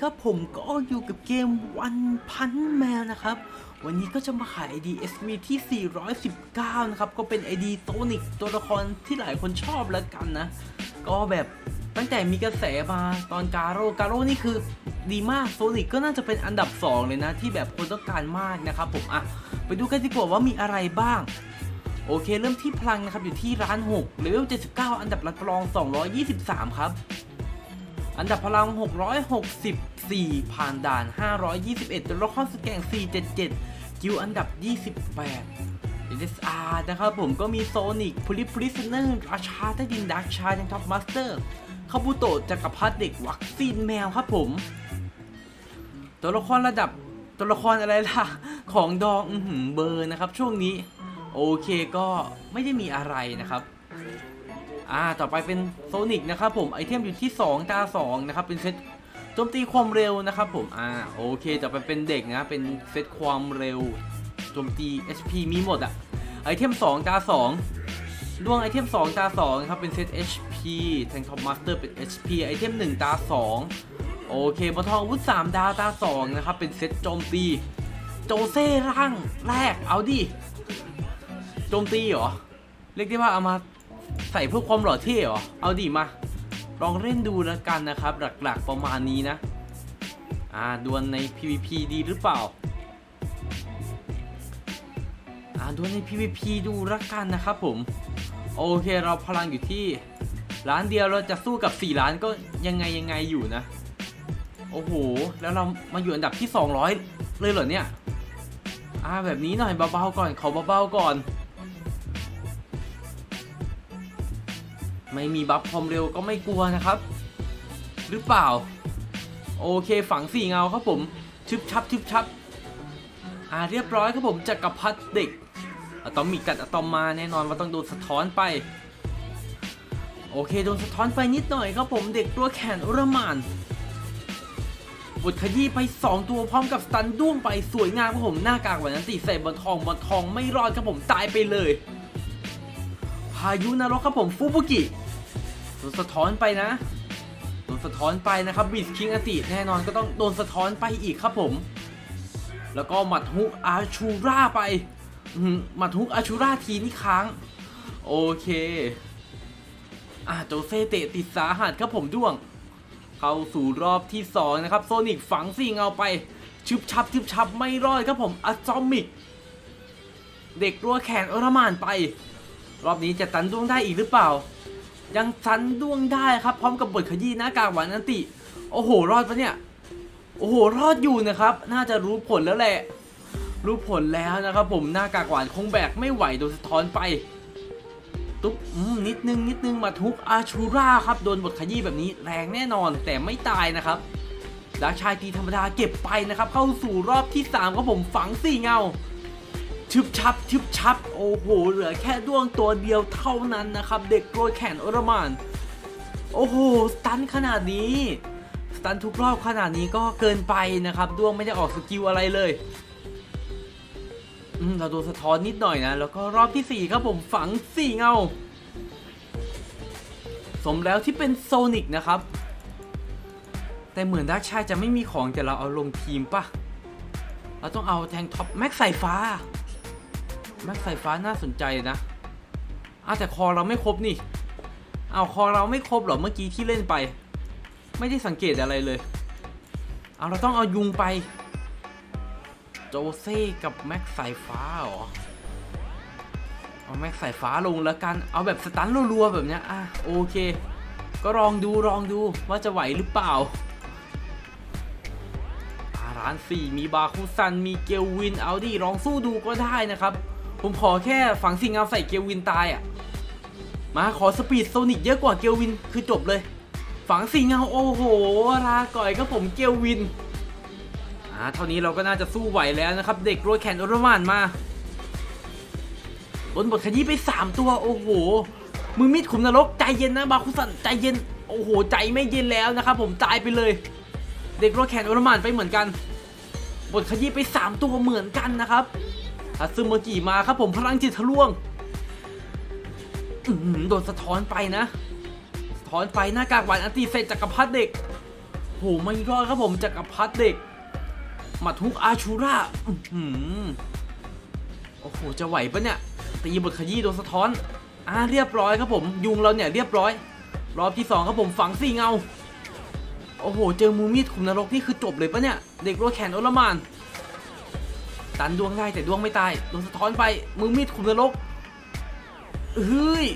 ครับผมก็อยู่กับเกมวันพันแมวนะครับ วันนี้ก็จะมาขาย ID SV ที่ 419 นะครับ ก็เป็น ID Sonic ตัวละครที่หลายคนชอบแล้วกันนะ ก็แบบตั้งแต่มีกระแสมาตอนการโร่การโร่นี่คือดีมากโซนิกก็น่าจะเป็นอันดับ 2 เลยนะ ที่แบบคนต้องการมากนะครับผมอะไปดูกันดีกว่าว่ามีอะไรบ้างโอเค เริ่มที่พลังนะครับอยู่ที่ร้าน6เลเวล79 อันดับรัดรอง 223 ครับ อันดับพลัง 664 ผ่านด่าน 521ตัวละครสแกง 477 กิวอันดับ 28 SSR นะครับผมก็มีโซนิกพลิพลิสเนอร์ราชาใต้ดินดักชาในท็อปมาสเตอร์คาบุโตะจักรพรรดิเด็กวัคซีนแมวครับผม ตัวละครระดับตัวละครอะไรล่ะ ของดองอเบอร์นะครับช่วงนี้ โอเคก็ไม่ได้มีอะไรนะครับ อ่าต่อไปเป็นโซนิกนะครับผมไอเทมอยู่ที่2ตา2นะครับเป็นเซตโจมตีความเร็วนะครับผมอ่าโอเคต่อไปเป็นเด็กนะเป็นเซตความเร็วโจมตี HP มีหมดอะไอเทม2ตา2ดวงไอเทม2ตา2นะครับเป็นเซต HP แทงท็อปมาสเตอร์เป็น HP ไอเทม1ตา2โอเคบอทองอาวุธ3ดาวตา2นะครับเป็นเซตโจมตีโจเซ่ร่างแรกเอาดิโจมตีเหรอเรียกได้ว่าเอามา ใส่เพื่อความหล่อเท่เหรอ เอาดิมา ลองเล่นดูแล้วกันนะครับ หลักๆประมาณนี้นะ อ่าดวลใน PVP ดีหรือเปล่า อ่าดวลใน PVP ดูละกันนะครับผม โอเคเราพลังอยู่ที่ล้านเดียวเราจะสู้กับ 4 ล้านก็ยังไงยังไงอยู่นะ โอ้โห แล้วเรามาอยู่อันดับที่ 200 เลยเหรอเนี่ย อ่าแบบนี้หน่อยเบาๆก่อนขอเบาๆก่อน ไม่มีบัฟความเร็วก็ไม่กลัวนะครับ หรือเปล่า โอเคฝังสี่เงาครับผมชึบชับชึบชับอ่าเรียบร้อยครับผมจักรพรรดิเด็กอะตอมิกกัดอะตอมมาแน่นอนว่าต้องโดนสะท้อนไป โอเคโดนสะท้อนไปนิดหน่อยครับผมเด็กตัวแขนอุรมานบดขยี้ไป 2 ตัวพร้อมกับสตันด้วงไปสวยงามครับผมหน้ากากวันนั้นตีใส่บอลทองบอลทองไม่รอดครับผมตายไปเลย พายุนรกครับผมฟูบุกิ นสะท้อนไปนะโดนสะท้อนไปนะครับบิสคิงอติแน่นอนก็ต้องโดนสะท้อนไปอีกครับผม แล้วก็หมัดฮุกอาชูราไปหมัดฮุกอาชูราทีนี่ค้าง โอเคอ่าโจเซเตะติดสาหัสครับผมด้วง เข้าสู่รอบที่ 2 นะครับ โซนิกฝังสี่เงาไปชึบชับชึบชับไม่รอดครับผมอะซอมิก เด็กตัวแขนอรมานไป รอบนี้จะตันดวงได้อีกหรือเปล่า ยังตันด้วงได้ครับ พร้อมกับบทขยี้หน้ากากหวานนันติ โอ้โห รอดปะเนี่ย โอ้โห รอดอยู่นะครับ น่าจะรู้ผลแล้วแหละ รู้ผลแล้วนะครับ ผมหน้ากากหวานคงแบกไม่ไหวโดนสะท้อนไป ตุ๊บนิดนึงนิดนึงมาทุกอาชูราครับโดนบทขยี้แบบนี้แรงแน่นอนแต่ไม่ตายนะครับดักชายตีธรรมดาเก็บไปนะครับ เข้าสู่รอบที่ 3 ครับผมฝังสี่เงา ชึบชับชึบชับโอ้โหเหลือแค่ด้วงตัวเดียวเท่านั้นนะครับ เด็กโรยแขนอรมานโอ้โหสตันขนาดนี้สตันทุกรอบขนาดนี้ก็เกินไปนะครับด้วงไม่ได้ออกสกิลอะไรเลยเราโดนสะท้อนนิดหน่อยนะ แล้วก็รอบที่ 4 ครับผมฝัง 4 เงา สมแล้วที่เป็นโซนิกนะครับ แต่เหมือนดักชายจะไม่มีของแต่เราเอาลงทีมปะเราต้องเอาแทงท็อปแม็กสายฟ้า แม็กสายฟ้าน่าสนใจนะอ้าแต่คอเราไม่ครบนี่ เอาคอเราไม่ครบเหรอเมื่อกี้ที่เล่นไป ไม่ได้สังเกตอะไรเลย เอาเราต้องเอายุงไป โจเซ่กับแม็กสายฟ้าหรอ เอาแม็กสายฟ้าลงแล้วกัน เอาแบบสตันรัวๆแบบเนี้ย อะโอเค ก็ลองดูลองดูว่าจะไหวหรือเปล่าร้านสี่มีบาคุซัน มีเกลวิน เอาดิลองสู้ดูก็ได้นะครับ ผมขอแค่ฝังสิ่งเอาใส่เกลวินตายอะ มาขอสปีดโซนิกเยอะกว่าเกลวินคือจบเลย ฝังสิ่งเอาโอ้โหลาก่อยก็ผมเกลวินอ่าเท่านี้เราก็น่าจะสู้ไหวแล้วนะครับ เด็กโรยแขนอรมานมาโดนบทขยี้ไป 3 ตัวโอ้โหมือมิดขุมนรกใจเย็นนะบาคุสันใจเย็นโอ้โหใจไม่เย็นแล้วนะครับผมตายไปเลย เด็กโรยแขนอรมานไปเหมือนกันบทขยี้ไป 3 ตัวเหมือนกันนะครับ ฮัตซึโมจิมาครับผมพลังจิตทะลวงโดนสะท้อนไปนะ สะท้อนไปหน้ากากหวานอันตีเซจักรพรรดิเด็กโหไม่รอดครับผมจักรพรรดิเด็กมาทุกอาชูราอื้อหือโอ้โห จะไหวปะเนี่ย ตีบทขยี้โดนสะท้อน อ่าเรียบร้อยครับผม ยุงเราเนี่ยเรียบร้อย รอบที่สองครับผมฝังสี่เงา โอ้โห เจอมูมีดขุมนรกนี่คือจบเลยปะเนี่ย เด็กรัวแขนโอลมาน ตันดวงได้แต่ดวงไม่ตายโดนสะท้อนไปมือมีดขุมนรกเฮ้ย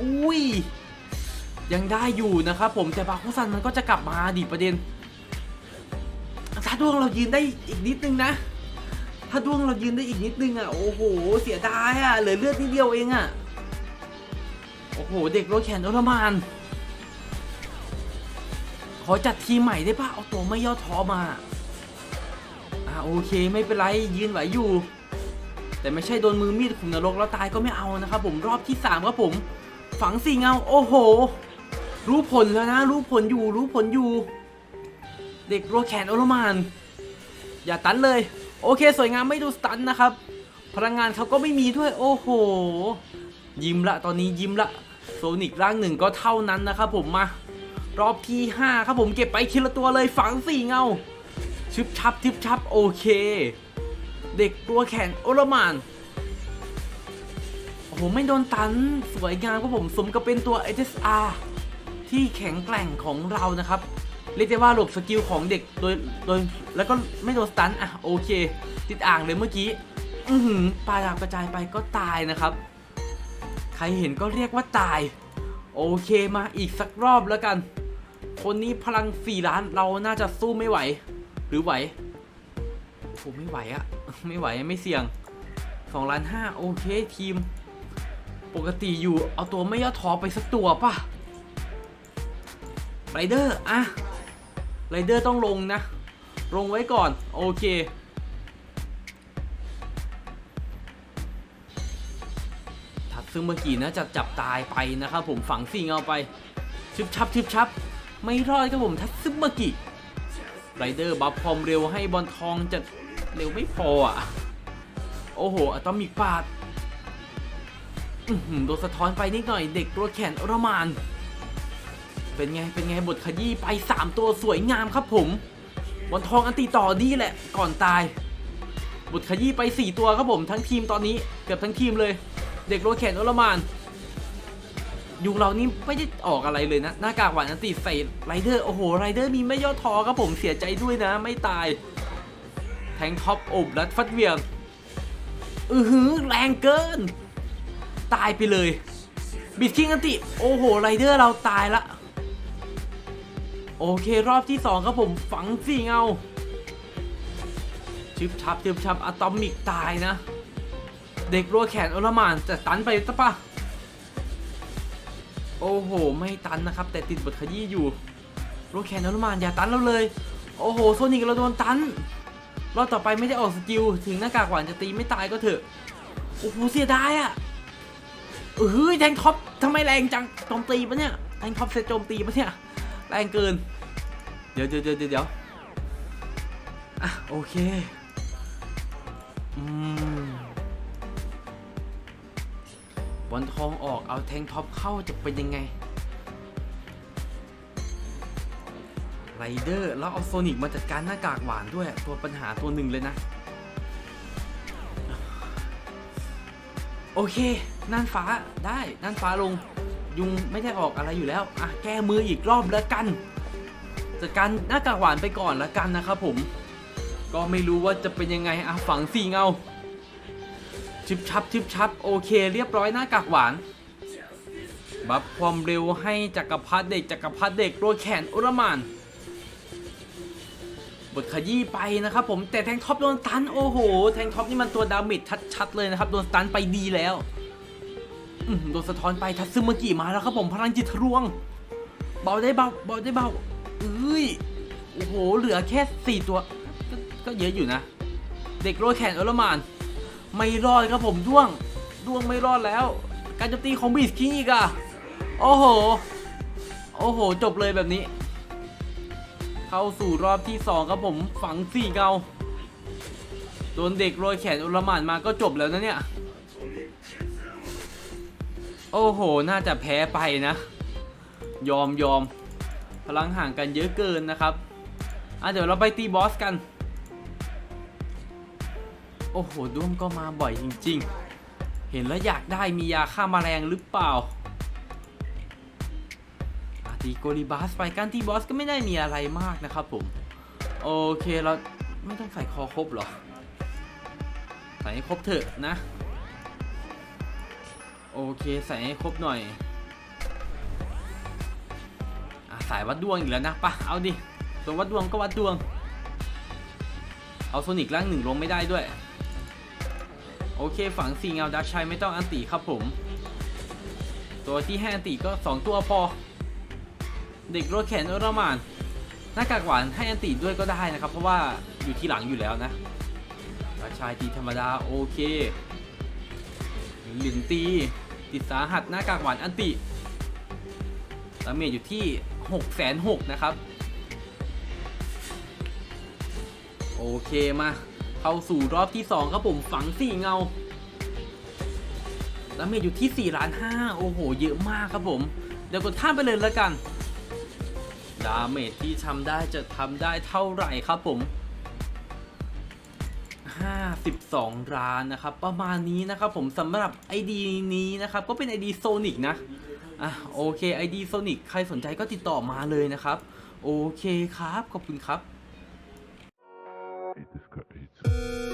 อุ้ยยังได้อยู่นะครับผมแต่บาคุซันมันก็จะกลับมาดิประเด็น ถ้าดวงเรายืนได้อีกนิดนึงนะ ถ้าดวงเรายืนได้อีกนิดนึงอะโอ้โห เสียดายอะเหลือเลือดนิดเดียวเองอะโอ้โห เด็กรัวแขนโอลมานขอจัดทีมใหม่ได้ปะเอาตัวไม่ย่อท้อมา โอเคไม่เป็นไรยืนไหวอยู่ แต่ไม่ใช่โดนมือมีดขุมนรกแล้วตายก็ไม่เอานะครับผมรอบที่สามครับผม ฝังสี่เงาโอ้โห รู้ผลแล้วนะ รู้ผลอยู่ รู้ผลอยู่ เด็กรัวแขนโอลมาน อย่าตันเลย โอเค สวยงามไม่ดูสตันนะครับ พลังงานเขาก็ไม่มีด้วย โอ้โห ยิ้มละตอนนี้ยิ้มละโซนิกร่างหนึ่งก็เท่านั้นนะครับผมมารอบที่ 5 ครับผมเก็บไปทีละตัวเลยฝังสี่เงา ชึบชับทิบชับโอเค เด็กตัวแข็งโอลมานโอ้โหไม่โดนตันสวยงามครับผมสมกับเป็นตัว SSR ที่แข็งแกร่งของเรานะครับ เรียกได้ว่าหลบสกิลของเด็กโดยโดยแล้วก็ไม่โดนสตันอะโอเค ติดอ่างเลยเมื่อกี้ อือหือปลาดาบกระจายไปก็ตายนะครับ ใครเห็นก็เรียกว่าตาย โอเคมาอีกสักรอบแล้วกัน คนนี้พลังสี่ล้านเราน่าจะสู้ไม่ไหว หรือไหวโอ้ไม่ไหวอะไม่ไหวไม่เสี่ยงสองล้านห้าโอเคทีม ปกติอยู่เอาตัวไม่ย่อท้อไปสักตัวป่ะไรเดอร์อะไรเดอร์ต้องลงนะ ลงไว้ก่อน โอเค ทัดซึ่งเมื่อกี้นะจะจับตายไปนะครับผมฝังสิ่งเอาไป ชึบชับชึบชับ ไม่รอดครับผมทัตซึมากิ ไรเดอร์บัฟความเร็วให้บอลทองจะเร็วไม่พออะ โอ้โหอะตอมิกปาดโดนสะท้อนไปนิดหน่อยเด็กตัวแขนอรมาน เป็นไง เป็นไงบทขยี้ไป 3 ตัวสวยงามครับผมบอลทองอันตีต่อดีแหละ ก่อนตาย บทขยี้ไป 4 ตัวครับผม ทั้งทีมตอนนี้เกือบทั้งทีมเลย เด็กโรแขนอรมาน ยุคเรานี่ไม่ได้ออกอะไรเลยนะ หน้ากากหวานอันติใส่ไรเดอร์ โอ้โหไรเดอร์มีไม่ย่อท้อครับผมเสียใจด้วยนะ ไม่ตาย แทงท็อปอบรัดฟัดเวียงอือหือแรงเกิน ตายไปเลย บิดคิงอันติ โอ้โหไรเดอร์เราตายละ โอเครอบที่ 2 ครับผมฝังสี่เงาชึบชับชึบชับอะตอมิกตายนะ เด็กรัวแขนอลมานแต่ตันไปซะปะ โอ้โห ไม่ตันนะครับ แต่ติดบทขยี้อยู่โรแคนอนุมานอย่าตันเราเลย โอ้โห โซนิกเราโดนตัน รอบต่อไปไม่ได้ออกสกิล ถึงหน้ากากหวานจะตีไม่ตายก็เถอะ โอ้โห เสียดายอะเฮ้ยแทงท็อปทำไมแรงจังโจมตีปะเนี่ยแทงท็อปเซตโจมตีปะเนี่ยแรงเกิน เดี๋ยวเดี๋ยวเดี๋ยวเดี๋ยวอะโอเคอืม บอลทองออกเอาแทงท็อปเข้าจะเป็นยังไงไรเดอร์แล้วเอาโซนิกมาจัดการหน้ากากหวานด้วยตัวปัญหาตัวหนึ่งเลยนะ โอเคน่านฟ้าได้น่านฟ้าลง ยุงไม่ได้ออกอะไรอยู่แล้วอะแก้มืออีกรอบแล้วกัน จัดการหน้ากากหวานไปก่อนแล้วกันนะครับผม ก็ไม่รู้ว่าจะเป็นยังไงอะฝังสี่เงา ชิบชับชิบชับโอเค เรียบร้อยหน้ากากหวาน บัฟความเร็วให้จักรพรรดิเด็กจักรพรรดิเด็กโรยแขนอุรมานบทขยี้ไปนะครับผมแต่แทงท็อปโดนสตันโอ้โห แทงท็อปนี่มันตัวดาเมจชัดๆเลยนะครับโดนสตันไปดีแล้วโดนสะท้อนไปทัตซึมากิมาแล้วครับผมพลังจิตทะลวง เบาได้เบาเบาได้เบาเอ้ยโอ้โหเหลือแค่สี่ตัวกก็เยอะอยู่นะ เด็กโรยแขนอุรมาน ไม่รอดครับผมด้วงด้วงไม่รอดแล้ว การโจมตีของบีสคิงอีกอะโอ้โห โอ้โห จบเลยแบบนี้ เข้าสู่รอบที่สองครับผมฝังสี่เกาโดนเด็กโรยแขนอุลมานมาก็จบแล้วนะเนี่ย โอ้โห น่าจะแพ้ไปนะ ยอมยอมพลังห่างกันเยอะเกินนะครับอะเดี๋ยวเราไปตีบอสกัน โอ้โหด้วงก็มาบ่อยจริง ๆ เห็นแล้วอยากได้มียาฆ่ามาแมลงหรือเปล่าอะตีโกลิบาสไปการตีบอสก็ไม่ได้มีอะไรมากนะครับผม โอเคเราไม่ต้องใส่คอครบหรอ ใส่ให้ครบเถอะนะ โอเคใส่ให้ครบหน่อยอะสายวัดดวงอีกแล้วนะปะเอาดิตัววัดดวงก็วัดดวง เอาโซนิกล่างหนึ่งลงไม่ได้ด้วย โอเคฝังสีเงาดักชัยไม่ต้องอันติครับผม ตัวที่ให้อันติก็ 2 ตัวพอ เด็กรถแขนอรมานหน้ากากหวานให้อันติด้วยก็ได้นะครับ เพราะว่าอยู่ที่หลังอยู่แล้วนะดักชัยตีธรรมดาโอเคหลินตีติดสาหัสหน้ากากหวานอันติดาเมจอยู่ที่6 6 0 0 0นะครับ โอเคมา เข้าสู่รอบที่ 2 ครับผมฝังสี่เงาดาเมจอยู่ที่4ล้าน5โอ้โห เยอะมากครับผม เดี๋ยวกดท่ามไปเลยแล้วกัน ดาเมจที่ทำได้จะทำได้เท่าไหร่ครับผม 52 ล้านนะครับ ประมาณนี้นะครับผมสำหรับ ID นี้นะครับ ก็เป็น ID Sonic นะอะโอเค ID Sonic ใครสนใจก็ติดต่อมาเลยนะครับ โอเคครับ ขอบคุณครับ thank you